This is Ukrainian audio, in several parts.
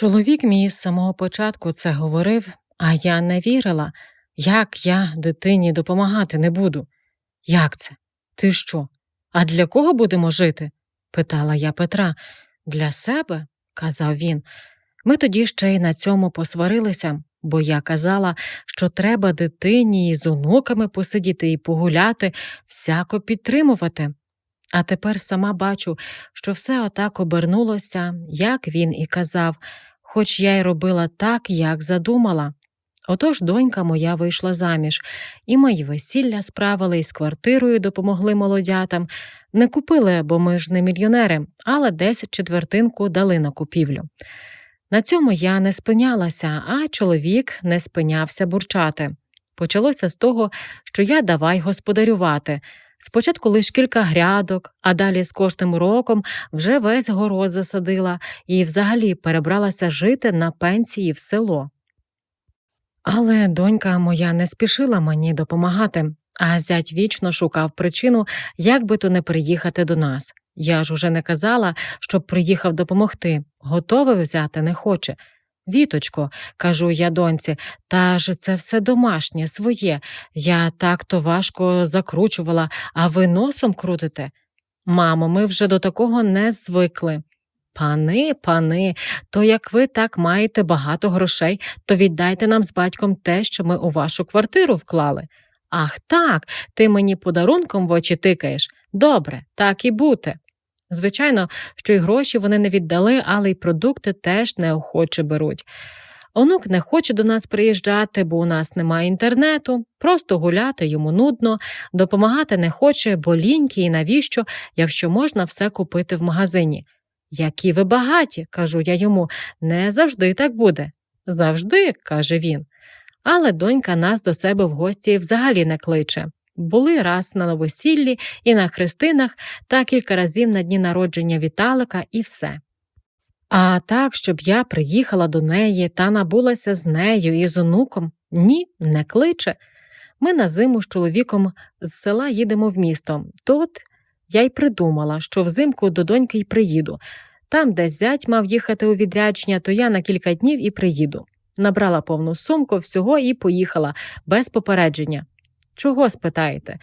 Чоловік мій з самого початку це говорив, а я не вірила, як я дитині допомагати не буду. Як це? Ти що? А для кого будемо жити? питала я Петра. Для себе, казав він. Ми тоді ще й на цьому посварилися, бо я казала, що треба дитині із онуками посидіти і погуляти, всяко підтримувати. А тепер сама бачу, що все отак обернулося, як він і казав, хоч я й робила так, як задумала. Отож донька моя вийшла заміж, і мої весілля справили із квартирою допомогли молодятам. Не купили, бо ми ж не мільйонери, але десь четвертинку дали на купівлю. На цьому я не спинялася, а чоловік не спинявся бурчати. Почалося з того, що я давай господарювати. Спочатку лише кілька грядок, а далі з кожним роком вже весь город засадила і взагалі перебралася жити на пенсії в село. Але донька моя не спішила мені допомагати, а зять вічно шукав причину, як би то не приїхати до нас. Я ж уже не казала, щоб приїхав допомогти, готове взяти не хоче. Віточко, кажу я доньці, та ж це все домашнє, своє. Я так то важко закручувала, а ви носом крутите. Мамо, ми вже до такого не звикли. Пани, пани, то як ви так маєте багато грошей, то віддайте нам з батьком те, що ми у вашу квартиру вклали. Ах так, ти мені подарунком в очі тикаєш. Добре, так і бути. Звичайно, що й гроші вони не віддали, але й продукти теж неохоче беруть. Онук не хоче до нас приїжджати, бо у нас немає інтернету, просто гуляти йому нудно, допомагати не хоче, бо ліньки і навіщо, якщо можна все купити в магазині. Які ви багаті, кажу я йому, не завжди так буде. Завжди, каже він. Але донька нас до себе в гості взагалі не кличе. Були раз на новосіллі і на хрестинах та кілька разів на дні народження Віталика і все. А так, щоб я приїхала до неї та набулася з нею і з онуком, ні, не кличе. Ми на зиму з чоловіком з села їдемо в місто. Тут я й придумала, що взимку до доньки й приїду. Там, де зять мав їхати у відрядження, то я на кілька днів і приїду. Набрала повну сумку всього і поїхала без попередження. Чого спитаєте?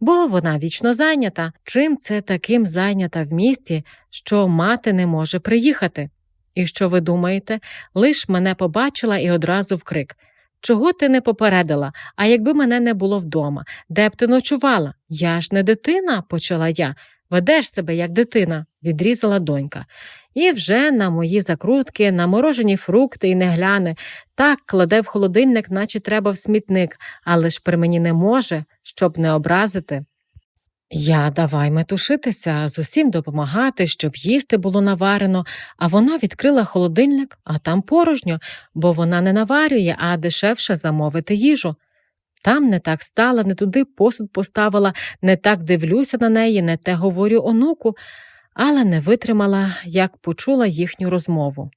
Бо вона вічно зайнята. Чим це таким зайнята в місті, що мати не може приїхати? І що ви думаєте? Лиш мене побачила і одразу вкрик. Чого ти не попередила? А якби мене не було вдома, де б ти ночувала? Я ж не дитина, почала я. Ведеш себе як дитина, відрізала донька. І вже на мої закрутки, на морожені фрукти і не гляне, так кладе в холодильник, наче треба в смітник, але ж при мені не може, щоб не образити. Я давай метушитися, з усім допомагати, щоб їсти було наварено, а вона відкрила холодильник, а там порожньо, бо вона не наварює, а дешевше замовити їжу. Там не так стала, не туди посуд поставила, не так дивлюся на неї, не те говорю онуку, але не витримала, як почула їхню розмову.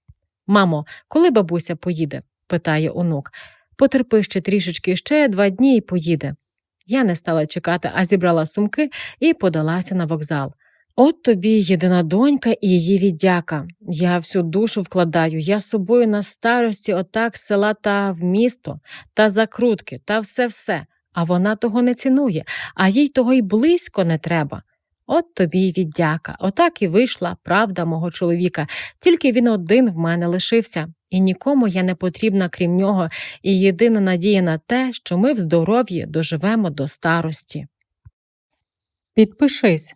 Мамо, коли бабуся поїде? питає онук. Потерпи ще трішечки ще два дні і поїде. Я не стала чекати, а зібрала сумки і подалася на вокзал. От тобі єдина донька і її віддяка. Я всю душу вкладаю, я з собою на старості, отак села та в місто, та закрутки, та все-все. А вона того не цінує, а їй того й близько не треба. От тобі й віддяка. Отак і вийшла правда мого чоловіка, тільки він один в мене лишився, і нікому я не потрібна, крім нього, і єдина надія на те, що ми в здоров'ї доживемо до старості. Підпишись,